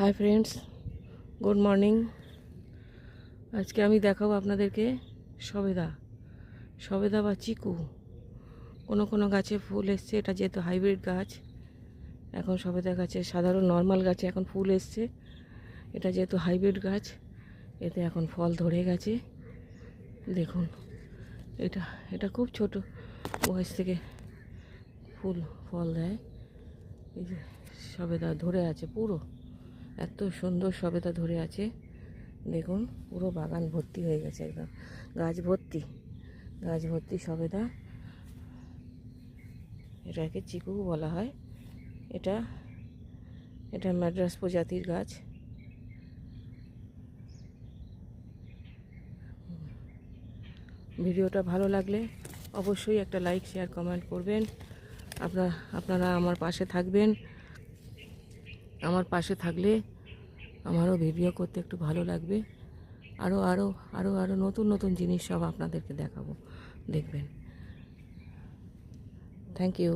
Hi friends good morning আজকে আমি দেখাবো আপনাদেরকে সবেদা সবেদা বা চিকু। কোনো কোনো গাছে ফুল এসছে, এটা যেহেতু হাইব্রিড গাছ, এখন সবেদা গাছে সাধারণ নর্মাল গাছে এখন ফুল এসছে। এটা যেহেতু হাইব্রিড গাছ, এতে এখন ফল ধরে গেছে। দেখুন, এটা এটা খুব ছোট বয়স থেকে ফুল, ফল দেয়। এই যে সবেদা ধরে আছে পুরো। এত সুন্দর সবেদা ধরে আছে। দেখুন, পুরো বাগান ভর্তি হয়ে গেছে একদম। গাছ ভর্তি গাছ ভর্তি সবেদা। এটাকে চিকু বলা হয়। এটা এটা ম্যাড্রাস প্রজাতির গাছ। ভিডিওটা ভালো লাগলে অবশ্যই একটা লাইক, শেয়ার, কমেন্ট করবেন। আপনার, আপনারা আমার পাশে থাকবেন। আমার পাশে থাকলে আমারও ভিডিও করতে একটু ভালো লাগবে। আরও আরও আরও আরও নতুন নতুন জিনিস সব আপনাদেরকে দেখাবো। দেখবেন। Thank you